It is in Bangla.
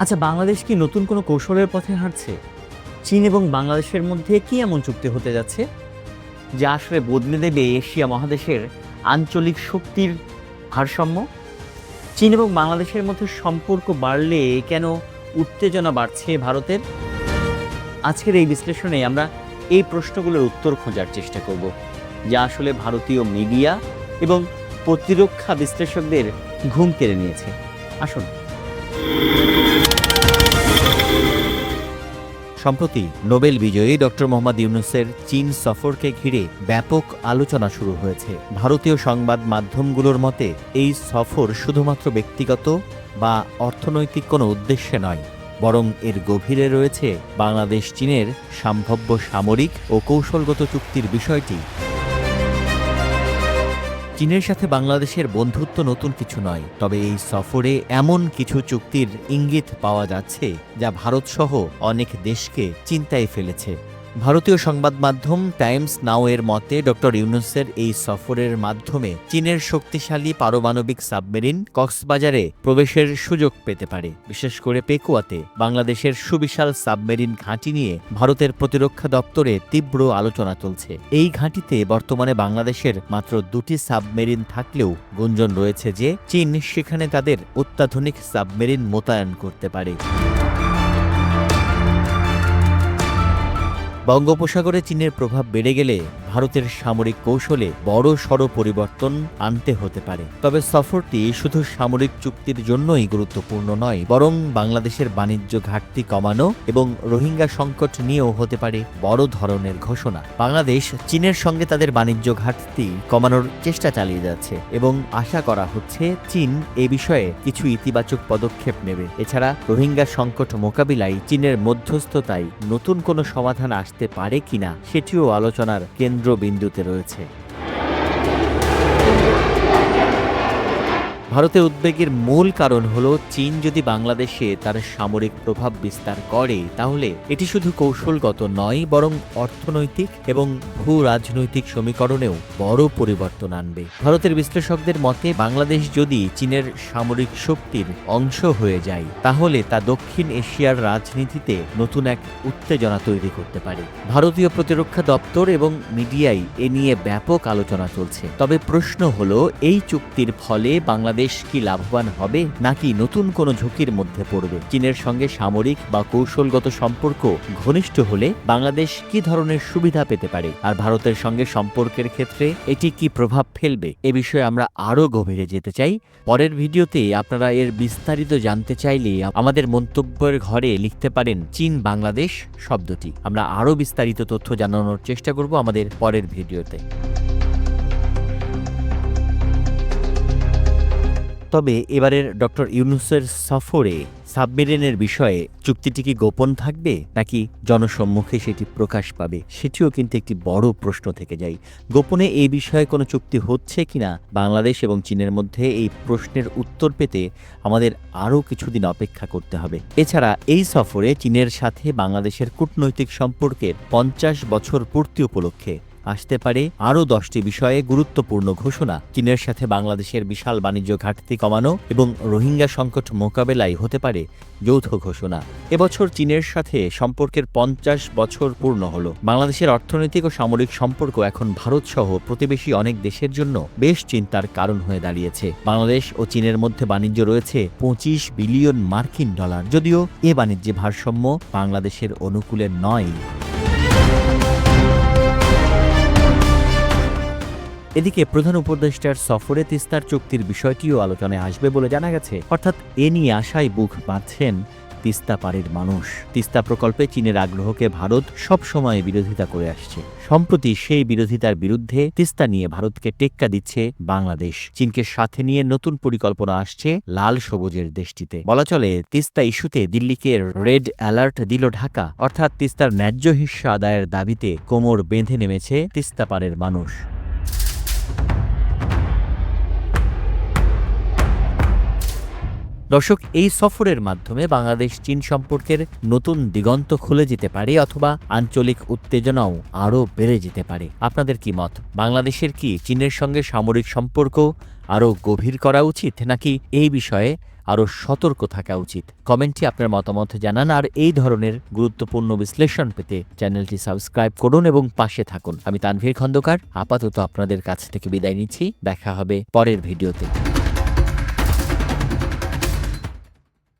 আচ্ছা বাংলাদেশ কি নতুন কোনো কৌশলের পথে হাঁটছে? চীন এবং বাংলাদেশের মধ্যে কি এমন চুক্তি হতে যাচ্ছে? যা আসলে বদলে দেবে এশিয়া মহাদেশের আঞ্চলিক শক্তির ভারসাম্য? চীন এবং বাংলাদেশের মধ্যে সম্পর্ক বাড়লে কেন উত্তেজনা বাড়ছে ভারতের? আজকের এই বিশ্লেষণে আমরা এই প্রশ্নগুলোর উত্তর খোঁজার চেষ্টা করব, যা আসলে ভারতীয় মিডিয়া এবং প্রতিরক্ষা বিশ্লেষকদের ঘুম কেড়ে নিয়েছে। আসুন। সম্প্রতি নোবেল বিজয়ী ডক্টর মোহাম্মদ ইউনুসের চীন সফরকে ঘিরে ব্যাপক আলোচনা শুরু হয়েছে। ভারতীয় সংবাদ মাধ্যমগুলোর মতে, এই সফর শুধুমাত্র ব্যক্তিগত বা অর্থনৈতিক কোনো উদ্দেশ্যে নয়, বরং এর গভীরে রয়েছে বাংলাদেশ চীনের সম্ভাব্য সামরিক ও কৌশলগত চুক্তির বিষয়টি। চীনের সাথে বাংলাদেশের বন্ধুত্ব নতুন কিছু নয়, তবে এই সফরে এমন কিছু চুক্তির ইঙ্গিত পাওয়া যাচ্ছে যা ভারতসহ অনেক দেশকে চিন্তায় ফেলেছে। ভারতীয় সংবাদ মাধ্যম টাইমস নাও এর মতে, ডক্টর ইউনুসের এই সফরের মাধ্যমে চীনের শক্তিশালী পারমাণবিক সাবমেরিন কক্সবাজারে প্রবেশের সুযোগ পেতে পারে। বিশেষ করে পেকুয়াতে বাংলাদেশের সুবিশাল সাবমেরিন ঘাঁটি নিয়ে ভারতের প্রতিরক্ষা দপ্তরে তীব্র আলোচনা চলছে। এই ঘাঁটিতে বর্তমানে বাংলাদেশের মাত্র দুটি সাবমেরিন থাকলেও গুঞ্জন রয়েছে যে, চীন সেখানে তাদের অত্যাধুনিক সাবমেরিন মোতায়েন করতে পারে। বঙ্গোপসাগরে চীনের প্রভাব বেড়ে গেলে ভারতের সামরিক কৌশলে বড় সড় পরিবর্তন আনতে হতে পারে। তবে সফরটি শুধু সামরিক চুক্তির জন্যই গুরুত্বপূর্ণ নয়, বরং বাংলাদেশের বাণিজ্য ঘাটতি কমানো এবং রোহিঙ্গা সংকট নিয়েও হতে পারে বড় ধরনের ঘোষণা। বাংলাদেশ চীনের সঙ্গে তাদের বাণিজ্য ঘাটতি কমানোর চেষ্টা চালিয়ে যাচ্ছে এবং আশা করা হচ্ছে চীন এ বিষয়ে কিছু ইতিবাচক পদক্ষেপ নেবে। এছাড়া রোহিঙ্গা সংকট মোকাবিলায় চীনের মধ্যস্থতায় নতুন কোনো সমাধান আসতে পারে কিনা সেটিও আলোচনার কেন্দ্রবিন্দুতে রয়েছে। ভারতের উদ্বেগের মূল কারণ হল চীন যদি বাংলাদেশে তার সামরিক প্রভাব বিস্তার করে, তাহলে এটি শুধু কৌশলগত নয়, বরং অর্থনৈতিক এবং ভূ রাজনৈতিক সমীকরণেও বড় পরিবর্তন আনবে। ভারতের বিশ্লেষকদের মতে, বাংলাদেশ যদি চীনের সামরিক শক্তির অংশ হয়ে যায়, তাহলে তা দক্ষিণ এশিয়ার রাজনীতিতে নতুন এক উত্তেজনা তৈরি করতে পারে। ভারতীয় প্রতিরক্ষা দপ্তর এবং মিডিয়ায় এ নিয়ে ব্যাপক আলোচনা চলছে। তবে প্রশ্ন হল, এই চুক্তির ফলে বাংলাদেশ কি লাভবান হবে নাকি নতুন কোনো ঝুঁকির মধ্যে পড়বে? চীনের সঙ্গে সামরিক বা কৌশলগত সম্পর্ক ঘনিষ্ঠ হলে বাংলাদেশ কি ধরনের সুবিধা পেতে পারে? আর ভারতের সঙ্গে সম্পর্কের ক্ষেত্রে এটি কি প্রভাব ফেলবে? এ বিষয়ে আমরা আরও গভীরে যেতে চাই। পরের ভিডিওতে আপনারা এর বিস্তারিত জানতে চাইলে আমাদের মন্তব্যের ঘরে লিখতে পারেন চীন বাংলাদেশ শব্দটি। আমরা আরও বিস্তারিত তথ্য জানানোর চেষ্টা করব আমাদের পরের ভিডিওতে। তবে এবারের ডক্টর ইউনুসের সফরে সাবমেরিনের বিষয়ে চুক্তিটি কি গোপন থাকবে নাকি জনসম্মুখে সেটি প্রকাশ পাবে, সেটিও কিন্তু একটি বড় প্রশ্ন থেকে যায়। গোপনে এই বিষয়ে কোনো চুক্তি হচ্ছে কিনা, বাংলাদেশ এবং চীনের মধ্যে এই প্রশ্নের উত্তর পেতে আমাদের আরও কিছুদিন অপেক্ষা করতে হবে। এছাড়া এই সফরে চীনের সাথে বাংলাদেশের কূটনৈতিক সম্পর্কের পঞ্চাশ বছর পূর্তি উপলক্ষে আসতে পারে। আরও দশটি বিষয়ে গুরুত্বপূর্ণ ঘোষণা। চীনের সাথে বাংলাদেশের বিশাল বাণিজ্য ঘাটতি কমানো এবং রোহিঙ্গা সংকট মোকাবেলায় হতে পারে যৌথ ঘোষণা। এবছর চীনের সাথে সম্পর্কের পঞ্চাশ বছর পূর্ণ হল। বাংলাদেশের অর্থনৈতিক ও সামরিক সম্পর্ক এখন ভারত সহ প্রতিবেশী অনেক দেশের জন্য বেশ চিন্তার কারণ হয়ে দাঁড়িয়েছে। বাংলাদেশ ও চীনের মধ্যে বাণিজ্য রয়েছে পঁচিশ বিলিয়ন মার্কিন ডলার। যদিও এ বাণিজ্যে ভারসাম্য বাংলাদেশের অনুকূলে নয়। এদিকে প্রধান উপদেষ্টার সফরে তিস্তার চুক্তির বিষয়টিও আলোচনায় আসবে বলে জানা গেছে। অর্থাৎ এ নিয়ে আশায় বুক বাঁধছেন তিস্তা পাড়ের মানুষ। তিস্তা প্রকল্পে চীনের আগ্রহকে ভারত সবসময় বিরোধিতা করে আসছে। সম্প্রতি সেই বিরোধিতার বিরুদ্ধে তিস্তা নিয়ে ভারতকে টেক্কা দিচ্ছে বাংলাদেশ। চীনকে সাথে নিয়ে নতুন পরিকল্পনা আসছে লাল সবুজের দেশটিতে। বলা চলে, তিস্তা ইস্যুতে দিল্লিকে রেড অ্যালার্ট দিল ঢাকা। অর্থাৎ তিস্তার ন্যায্য হিস্সা আদায়ের দাবিতে কোমর বেঁধে নেমেছে তিস্তা পাড়ের মানুষ। দর্শক, এই সফরের মাধ্যমে বাংলাদেশ চীন সম্পর্কের নতুন দিগন্ত খুলে যেতে পারে অথবা আঞ্চলিক উত্তেজনাও আরও বেড়ে যেতে পারে। আপনাদের কি মত? বাংলাদেশের কি চীনের সঙ্গে সামরিক সম্পর্ক আরও গভীর করা উচিত, নাকি এই বিষয়ে আরও সতর্ক থাকা উচিত? কমেন্টে আপনার মতামত জানান, আর এই ধরনের গুরুত্বপূর্ণ বিশ্লেষণ পেতে চ্যানেলটি সাবস্ক্রাইব করুন এবং পাশে থাকুন। আমি তানভীর খন্দকার, আপাতত আপনাদের কাছ থেকে বিদায় নিচ্ছি। দেখা হবে পরের ভিডিওতে।